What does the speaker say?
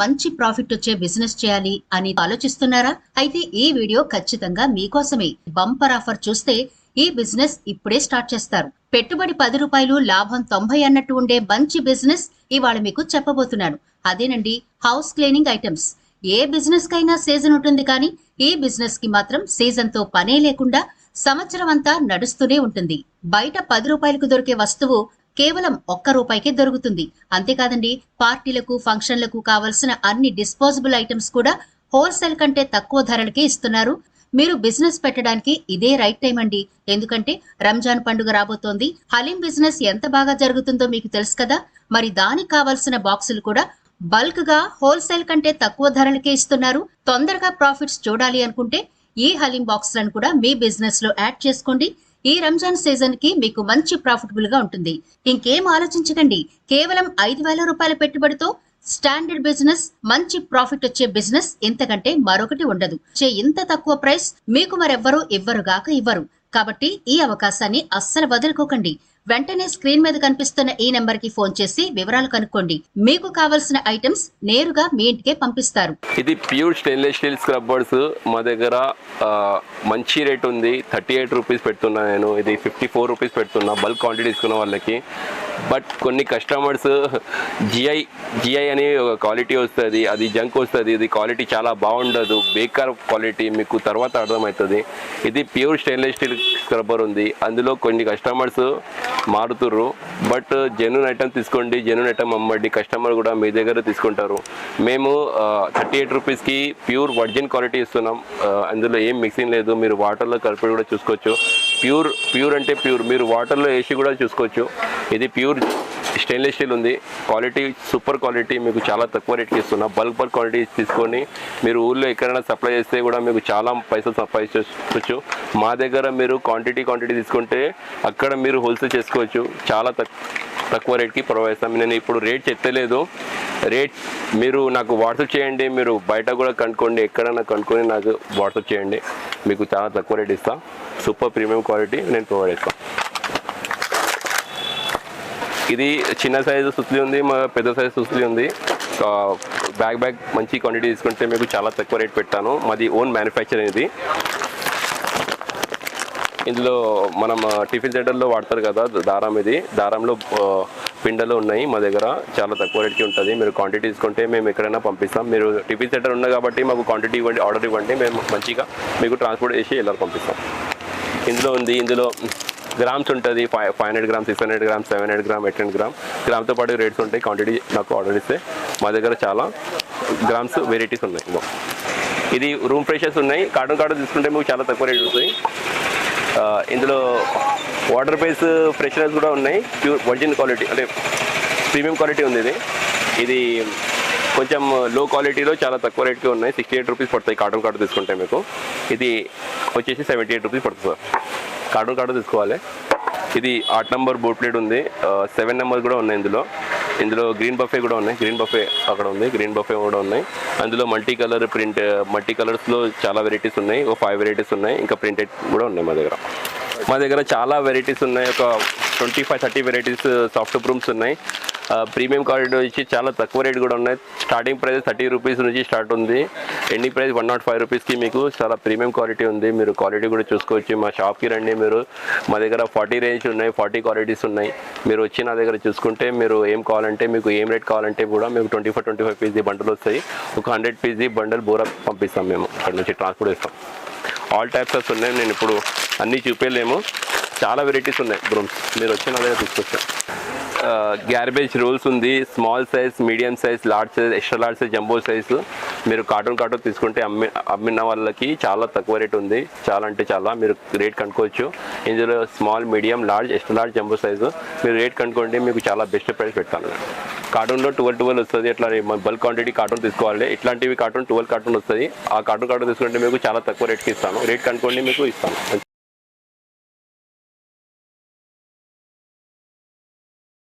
మంచి ప్రాఫిట్ వచ్చే బిజినెస్ చేయాలి అని ఆలోచిస్తున్నారా? అయితే ఈ వీడియో ఖచ్చితంగా మీకోసమే. బంపర్ ఆఫర్ చూస్తే ఈ బిజినెస్ ఇప్పుడే స్టార్ట్ చేస్తారు. పెట్టుబడి పది రూపాయలు లాభం తొంభై అన్నట్టు ఉండే మంచి బిజినెస్ ఇవాళ మీకు చెప్పబోతున్నాను. అదేనండి హౌస్ క్లీనింగ్ ఐటమ్స్. ఏ బిజినెస్ కైనా సీజన్ ఉంటుంది కానీ ఈ బిజినెస్కి మాత్రం సీజన్తో పనే లేకుండా సంవత్సరం అంతా నడుస్తూనే ఉంటుంది. బయట పది రూపాయలకు దొరికే వస్తువు కేవలం ఒక్క రూపాయికే దొరుకుతుంది. అంతేకాదండి పార్టీలకు ఫంక్షన్లకు కావలసిన అన్ని డిస్పోజబుల్ ఐటమ్స్ కూడా హోల్సేల్ కంటే తక్కువ ధరలకే ఇస్తున్నారు. మీరు బిజినెస్ పెట్టడానికి ఇదే రైట్ టైం అండి. ఎందుకంటే రంజాన్ పండుగ రాబోతోంది. హలీం బిజినెస్ ఎంత బాగా జరుగుతుందో మీకు తెలుసు కదా. మరి దానికి కావలసిన బాక్సులు కూడా బల్క్గా హోల్సేల్ కంటే తక్కువ ధరలకే ఇస్తున్నారు. తొందరగా ప్రాఫిట్స్ చూడాలి అనుకుంటే ఈ హలీం బాక్స్లను కూడా మీ బిజినెస్లో యాడ్ చేసుకోండి. ఈ రంజాన్ సీజన్కి మీకు మంచి ప్రాఫిటబుల్గా ఉంటుంది. ఇంకేం ఆలోచించకండి. కేవలం ఐదు వేల రూపాయల పెట్టుబడితో స్టాండర్డ్ బిజినెస్ మంచి ప్రాఫిట్ వచ్చే బిజినెస్ ఇంతకంటే మరొకటి ఉండదు. చే ఇంత తక్కువ ప్రైస్ మీకు మరెవ్వరూ ఇవ్వరుగాక ఇవ్వరు. కాబట్టి ఈ అవకాశాన్ని అస్సలు వదులుకోకండి. వెంటనే స్క్రీన్ మీద కనిపిస్తున్న ఈ నెంబర్కి ఫోన్ చేసి వివరాలు కనుక్కోండి. మీకు కావలసిన ఐటమ్స్ నేరుగా మీ ఇంటికే పంపిస్తారు. ఇది ప్యూర్ స్టెయిన్లెస్ స్టీల్ స్క్రబ్బర్స్ మా దగ్గర మంచి రేట్ ఉంది. థర్టీ ఎయిట్ రూపీస్ పెడుతున్నా నేను. ఇది ఫిఫ్టీ ఫోర్ రూపీస్ పెడుతున్నా బల్క్ క్వాంటిటీ తీసుకున్న వాళ్ళకి. బట్ కొన్ని కస్టమర్స్ జిఐ జిఐ అని ఒక క్వాలిటీ వస్తుంది. అది జంక్ వస్తుంది. ఇది క్వాలిటీ చాలా బాగుండదు. బేకార్ క్వాలిటీ మీకు తర్వాత అర్థమవుతుంది. ఇది ప్యూర్ స్టెయిన్లెస్ స్టీల్ స్క్రబ్బర్ ఉంది. అందులో కొన్ని కస్టమర్స్ మారుతుర్రు. బట్ జెన్యున్ ఐటమ్ తీసుకోండి జెన్యున్ ఐటమ్ అమ్మండి. కస్టమర్ కూడా మీ దగ్గర తీసుకుంటారు. మేము థర్టీ ఎయిట్ రూపీస్కి ప్యూర్ వర్జిన్ క్వాలిటీ ఇస్తున్నాం. అందులో ఏం మిక్సింగ్ లేదు. మీరు వాటర్లో కలిపి కూడా చూసుకోవచ్చు. ప్యూర్ ప్యూర్ అంటే ప్యూర్ మీరు వాటర్లో వేసి కూడా చూసుకోవచ్చు. ఇది ప్యూర్ స్టెయిన్లెస్ స్టీల్ ఉంది. క్వాలిటీ సూపర్ క్వాలిటీ మీకు చాలా తక్కువ రేట్కి ఇస్తున్నా. బల్క్ బల్క్ క్వాలిటీ తీసుకొని మీరు ఊళ్ళో ఎక్కడైనా సప్లై చేస్తే కూడా మీకు చాలా పైసలు సంపాదించవచ్చు మా దగ్గర మీరు క్వాంటిటీ క్వాంటిటీ తీసుకుంటే అక్కడ మీరు హోల్సేల్ చేసుకోవచ్చు. చాలా తక్కువ రేట్కి ప్రొవైడ్ చేస్తాం. నేను ఇప్పుడు రేట్ చెప్పలేదు రేట్ మీరు నాకు వాట్సాప్ చేయండి. మీరు బయట కూడా కనుక్కోండి. ఎక్కడైనా కనుక్కొని నాకు వాట్సాప్ చేయండి. మీకు చాలా తక్కువ రేట్ ఇస్తాను సూపర్ ప్రీమియం క్వాలిటీ నేను ప్రొవైడ్ చేస్తాను ఇది చిన్న సైజు సుత్లి ఉంది మా పెద్ద సైజు సుత్లి ఉంది. బ్యాగ్ బ్యాగ్ మంచి క్వాంటిటీ తీసుకుంటే మీకు చాలా తక్కువ రేట్ పెట్టాను. మాది ఓన్ మ్యానుఫ్యాక్చర్ ఇది. ఇందులో మనం టిఫిన్ సెంటర్లో వాడతారు కదా దారం ఇది. దారంలో పిండలు ఉన్నాయి మా దగ్గర. చాలా తక్కువ రేట్కి ఉంటుంది. మీరు క్వాంటిటీ తీసుకుంటే మేము ఎక్కడైనా పంపిస్తాం. మీరు టిఫిన్ సెంటర్ ఉంది కాబట్టి మాకు క్వాంటిటీ ఇవ్వండి ఆర్డర్ ఇవ్వండి. మేము మంచిగా మీకు ట్రాన్స్పోర్ట్ చేసి ఎలా పంపిస్తాం. ఇందులో ఉంది ఇందులో గ్రామ్స్ ఉంటుంది. Five five hundred gram six hundred gram seven hundred gram eight hundred gram. గ్రామ్తో పాటు రేట్స్ ఉంటాయి. క్వాంటిటీ నాకు ఆర్డర్ ఇస్తే మా దగ్గర చాలా గ్రామ్స్ వెరైటీస్ ఉన్నాయి. ఇది రూమ్ ఫ్రెషర్స్ ఉన్నాయి. కార్టూన్ కాటన్ తీసుకుంటే మీకు చాలా తక్కువ రేట్ వస్తాయి. ఇందులో వాటర్ బేస్ ఫ్రెషనర్స్ కూడా ఉన్నాయి. ప్యూర్ వర్జిన్ క్వాలిటీ అంటే ప్రీమియం క్వాలిటీ ఉంది ఇది. ఇది కొంచెం లో క్వాలిటీలో చాలా తక్కువ రేట్కి ఉన్నాయి. సిక్స్టీ ఎయిట్ రూపీస్ పడతాయి. కాటన్ కార్డు తీసుకుంటే మీకు. ఇది వచ్చేసి సెవెంటీ ఎయిట్ రూపీస్ పడుతుంది సార్ కార్డు కార్డు తీసుకోవాలి. ఇది ఆట్ నెంబర్ బోట్ ప్లేట్ ఉంది. సెవెన్ నెంబర్ కూడా ఉన్నాయి ఇందులో. ఇందులో గ్రీన్ బఫే కూడా ఉన్నాయి. గ్రీన్ బఫే అక్కడ ఉంది. గ్రీన్ బఫే కూడా ఉన్నాయి. అందులో మల్టీ కలర్ ప్రింట్ మల్టీ కలర్స్లో చాలా వెరైటీస్ ఉన్నాయి. ఒక ఫైవ్ వెరైటీస్ ఉన్నాయి. ఇంకా ప్రింటెడ్ కూడా ఉన్నాయి మా దగ్గర. మా దగ్గర చాలా వెరైటీస్ ఉన్నాయి. ఒక twenty five thirty varieties soft brooms ఉన్నాయి. ప్రీమియం క్వాలిటీ వచ్చి చాలా తక్కువ రేట్ కూడా ఉన్నాయి. స్టార్టింగ్ ప్రైస్ థర్టీ రూపీస్ నుంచి స్టార్ట్ ఉంది. Ending price one nought five రూపీస్కి మీకు చాలా ప్రీమియం క్వాలిటీ ఉంది. మీరు క్వాలిటీ కూడా చూసుకోవచ్చు. మా షాప్కి రండి మీరు. మా దగ్గర ఫార్టీ రేంజ్ ఉన్నాయి ఫార్టీ క్వాలిటీస్ ఉన్నాయి. మీరు వచ్చి నా దగ్గర చూసుకుంటే మీరు ఏం కావాలంటే మీకు ఏం రేట్ కావాలంటే కూడా మీకు twenty five twenty five PG బండలు వస్తాయి. ఒక హండ్రెడ్ పీజీ బండల్ బోరా పంపిస్తాం మేము. అక్కడ నుంచి ట్రాన్స్పోర్ట్ ఇస్తాం ఆల్ టైప్స్ ఆఫ్ ఉన్నాయి. నేను ఇప్పుడు అన్నీ చూపించలేము చాలా వెరైటీస్ ఉన్నాయి బ్రూమ్స్ మీరు వచ్చిన దగ్గర తీసుకొచ్చాం గ్యార్బేజ్ రోల్స్ ఉంది. Small size medium size large size extra large size jumbo size మీరు కార్టూన్ కార్టూన్ తీసుకుంటే అమ్మి అమ్మిన వాళ్ళకి చాలా తక్కువ రేట్ ఉంది. చాలా అంటే చాలా. మీరు రేట్ కనుక్కోవచ్చు. ఇందులో small medium large extra large jumbo size మీరు రేట్ కనుక్కోండి మీకు చాలా బెస్ట్ ప్రైస్ పెడతాను కార్టూన్లో ట్వెల్వ్ ట్వెల్వ్ వస్తుంది. ఇట్లా బల్క్ క్వాంటిటీ కార్టూన్ తీసుకోవాలి. ఇట్లాంటివి కార్టూన్ ట్వెల్వ్ కార్టూన్ వస్తుంది. ఆ కార్టూన్ కార్టూన్ తీసుకుంటే మీకు చాలా తక్కువ రేట్కి ఇస్తాను. రేట్ కనుక్కోండి మీకు ఇస్తాను.